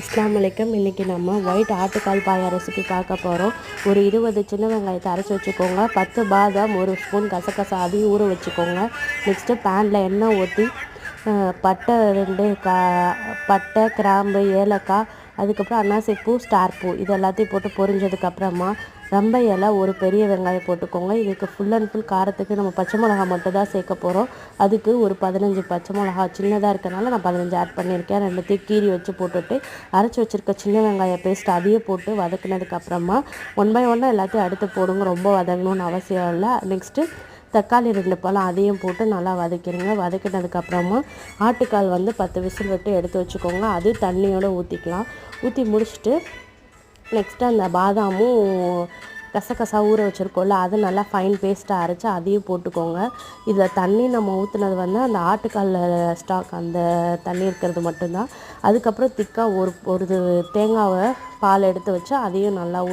அஸ்லாம் வலைக்கம் இன்றைக்கி நம்ம ஒயிட் ஆட்டுக்கால் பாயா ரெசிபி பார்க்க போகிறோம் ஒரு இருபது சின்ன வெங்காயத்தை அரைச்சி வச்சுக்கோங்க. பத்து பாதாம் ஒரு ஸ்பூன் கசகசா அதையும் ஊற வச்சுக்கோங்க. நெக்ஸ்ட்டு பேனில் எண்ணெய் ஊற்றி பட்டை ரெண்டு கா பட்டை கிராம்பு ஏலக்காய் அதுக்கப்புறம் அன்னாசி பூ ஸ்டார் பூ இது எல்லாத்தையும் போட்டு பொரிஞ்சதுக்கப்புறமா ரொம்ப இலை ஒரு பெரிய வெங்காயம் போட்டுக்கோங்க. இதுக்கு ஃபுல் அண்ட் ஃபுல் காரத்துக்கு நம்ம பச்சை மிளகா மட்டும் தான் சேர்க்க போகிறோம் அதுக்கு ஒரு பதினஞ்சு பச்சை மிளகா சின்னதாக இருக்கனால நான் பதினஞ்சு ஆட் பண்ணியிருக்கேன். ரெண்டுத்தையும் கீரி வச்சு போட்டுட்டு அரைச்சி வச்சுருக்க சின்ன வெங்காய பேஸ்ட் அதையும் போட்டு வதக்குனதுக்கப்புறமா ஒன் பை ஒன்னாக எல்லாத்தையும் அடுத்து போடுங்க. ரொம்ப வதங்கணும்னு அவசியம் இல்லை. நெக்ஸ்ட்டு தக்காளி ரெண்டு பழம் அதையும் போட்டு நல்லா வதக்கிடுங்க. வதக்கினதுக்கப்புறமா ஆட்டுக்கால் வந்து பத்து விசில் விட்டு எடுத்து வச்சுக்கோங்க. அது தண்ணியோடு ஊற்றிக்கலாம் ஊற்றி முடிச்சுட்டு நெக்ஸ்ட்டு அந்த பாதாமும் கசகசா ஊற வச்சுருக்கோம்ல அதை நல்லா ஃபைன் பேஸ்ட்டாக அரைச்சி அதையும் போட்டுக்கோங்க. இதில் தண்ணி நம்ம ஊற்றுனது வந்து அந்த ஆட்டுக்கால் ஸ்டாக் அந்த தண்ணி இருக்கிறது மட்டும்தான். அதுக்கப்புறம் திக்காக ஒரு ஒரு தேங்காவை பால் எடுத்து வச்சு அதையும் நல்லா